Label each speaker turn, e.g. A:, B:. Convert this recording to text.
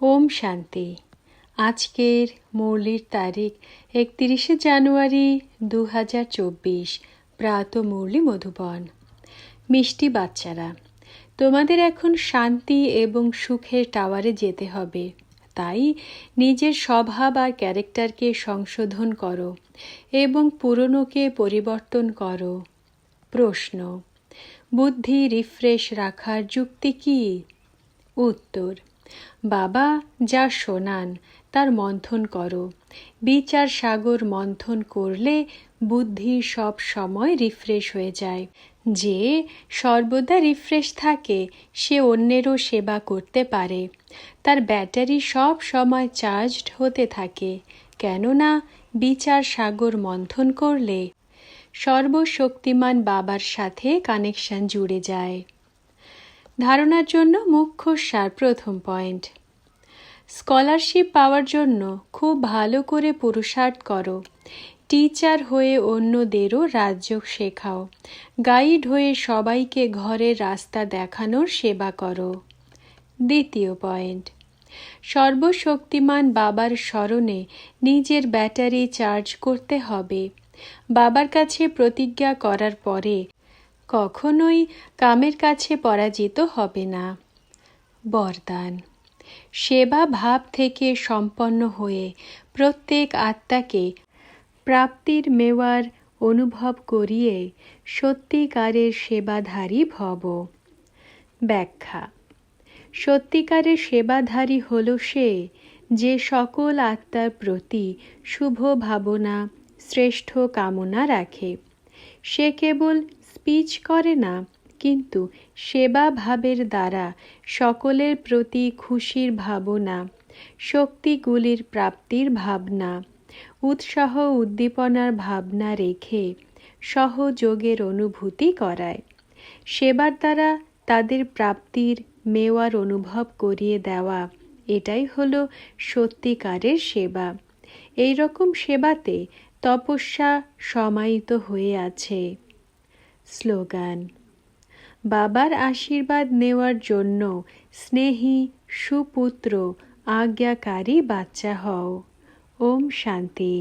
A: ওম শান্তি। আজকের মৌলির তারিখ একত্রিশে জানুয়ারি দু হাজার চব্বিশ, প্রাত মৌলি মধুবন। মিষ্টি বাচ্চারা, তোমাদের এখন শান্তি এবং সুখের টাওয়ারে যেতে হবে। তাই নিজের স্বভাব আর ক্যারেক্টারকে সংশোধন করো এবং পুরনোকে পরিবর্তন করো। প্রশ্ন, বুদ্ধি রিফ্রেশ রাখার যুক্তি কি? উত্তর বাবা, যা শোনান, তার মন্থন করো। বিচার সাগর মন্থন করলে বুদ্ধি সব সময় রিফ্রেশ হয়ে যায়। যে সর্বদা রিফ্রেশ থাকে, সে অন্যেরও সেবা করতে পারে। তার ব্যাটারি সব সময় চার্জড হতে থাকে। কেননা, বিচার সাগর মন্থন করলে সর্বশক্তিমান বাবার সাথে কানেকশন জুড়ে যায়। ধারণার জন্য মুখ্য সার প্রথম পয়েন্ট। স্কলারশিপ পাওয়ার জন্য খুব ভালো করে পুরুষার্থ করো। টিচার হয়ে অন্যদেরও রাজ্য শেখাও। গাইড হয়ে সবাইকে ঘরের রাস্তা দেখানোর সেবা করো। দ্বিতীয় পয়েন্ট। সর্বশক্তিমান বাবার স্মরণে নিজের ব্যাটারি চার্জ করতে হবে। বাবার কাছে প্রতিজ্ঞা করার পরে কখনোই কামের কাছে পরাজিত হবে না। বরদান। সেবা ভাব থেকে সম্পন্ন হয়ে প্রত্যেক আত্মাকে প্রাপ্তির মেওয়ার অনুভব করিয়ে সত্যিকারের সেবাধারী ভব। ব্যাখ্যা। সত্যিকারের সেবাধারী হল সে যে সকল আত্মার প্রতি শুভ ভাবনা, শ্রেষ্ঠ কামনা রাখে। সে কেবল স্পিচ করে না, কিন্তু সেবা ভাবের দ্বারা সকলের প্রতি খুশির ভাবনা, শক্তিগুলির প্রাপ্তির ভাবনা, উৎসাহ উদ্দীপনার ভাবনা রেখে সহযোগের অনুভূতি করায়। সেবার দ্বারা তাদের প্রাপ্তির মেওয়ার অনুভব করিয়ে দেওয়া, এটাই হলো সত্যিকারের সেবা। এই রকম সেবাতে তপস্যা সমাহিত হয়ে আছে। স্লোগান। বাবার আশীর্বাদ নেওয়ার জন্য স্নেহী সুপুত্র আজ্ঞাকারী বাচ্চা হও। ওম শান্তি।